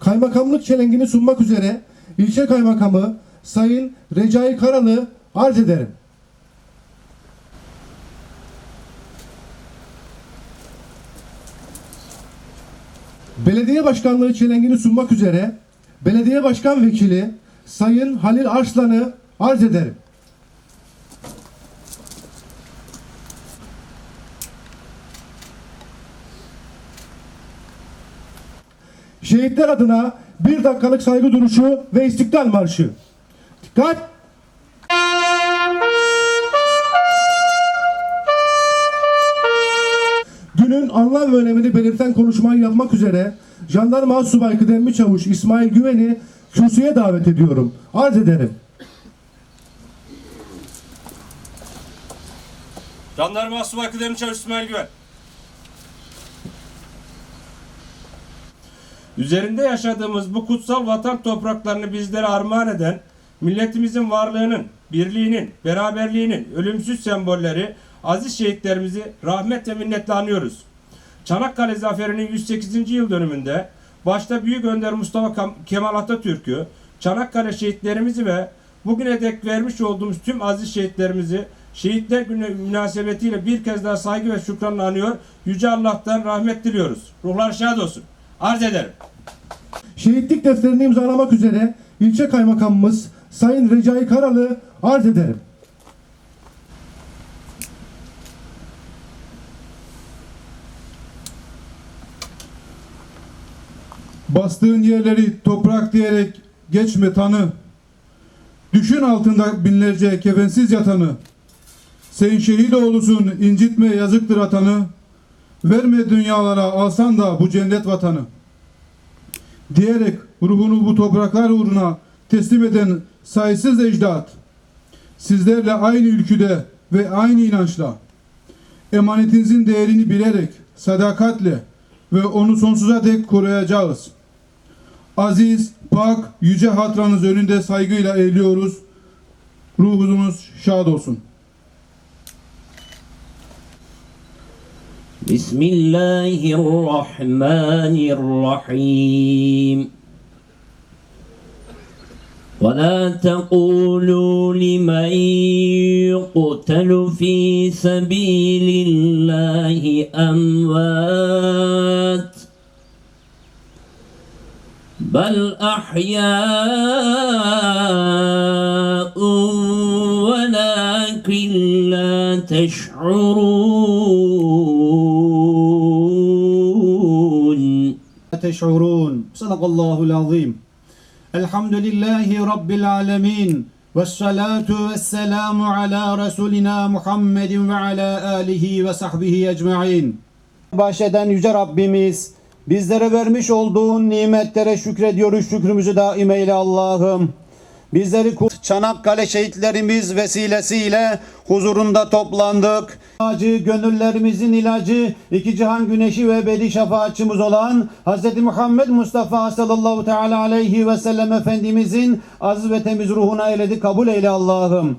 Kaymakamlık çelengini sunmak üzere ilçe kaymakamı Sayın Recai Karalı arz ederim. Belediye başkanlığı çelengini sunmak üzere belediye başkan vekili Sayın Halil Arslan'ı arz ederim. Şehitler adına bir dakikalık saygı duruşu ve istiklal marşı. Dikkat! Günün anlam ve önemini belirten konuşmayı yapmak üzere Jandarma Subay Kıdemli Çavuş İsmail Güven'i kürsüye davet ediyorum. Arz ederim. Jandarma Asubay Kıdemli Çavuş İsmail Güven. Üzerinde yaşadığımız bu kutsal vatan topraklarını bizlere armağan eden, milletimizin varlığının, birliğinin, beraberliğinin ölümsüz sembolleri aziz şehitlerimizi rahmet ve minnetle anıyoruz. Çanakkale Zaferi'nin 108. yıl dönümünde başta Büyük Önder Mustafa Kemal Atatürk'ü, Çanakkale şehitlerimizi ve bugüne dek vermiş olduğumuz tüm aziz şehitlerimizi Şehitler Günü münasebetiyle bir kez daha saygı ve şükranla anıyor. Yüce Allah'tan rahmet diliyoruz. Ruhlar şad olsun. Arz ederim. Şehitlik defterini imzalamak üzere ilçe kaymakamımız Sayın Recai Karalı arz ederim. Bastığın yerleri toprak diyerek geçme tanı. Düşün altında binlerce kefensiz yatanı. Sen şehit oğlusun incitme yazıktır atanı. Verme dünyalara alsan da bu cennet vatanı. Diyerek ruhunu bu topraklar uğruna teslim eden sayısız ecdat. Sizlerle aynı ülküde ve aynı inançla emanetinizin değerini bilerek sadakatle ve onu sonsuza dek koruyacağız. Aziz, pak, yüce hatranız önünde saygıyla eğiliyoruz. Ruhunuz şad olsun. بسم الله الرحمن الرحيم. ولا تقولوا لمن يقتل في سبيل الله أموات بل أحياء ولكن لا تشعرون. teş'urun. Sadakallahul azim. Elhamdülillahi Rabbil alemin. Vessalatu vesselamu ala Resulina Muhammedin ve ala alihi ve sahbihi ecma'in. Bahşeden Yüce Rabbimiz, bizlere vermiş olduğun nimetlere şükrediyoruz. Şükrümüzü daim eyle Allah'ım. Bizleri Çanakkale şehitlerimiz vesilesiyle huzurunda toplandık. Acı, gönüllerimizin ilacı, iki cihan güneşi ve ebedi şefaatçimiz olan Hz. Muhammed Mustafa sallallahu teala aleyhi ve sellem Efendimizin aziz ve temiz ruhuna eyledi kabul eyle Allah'ım.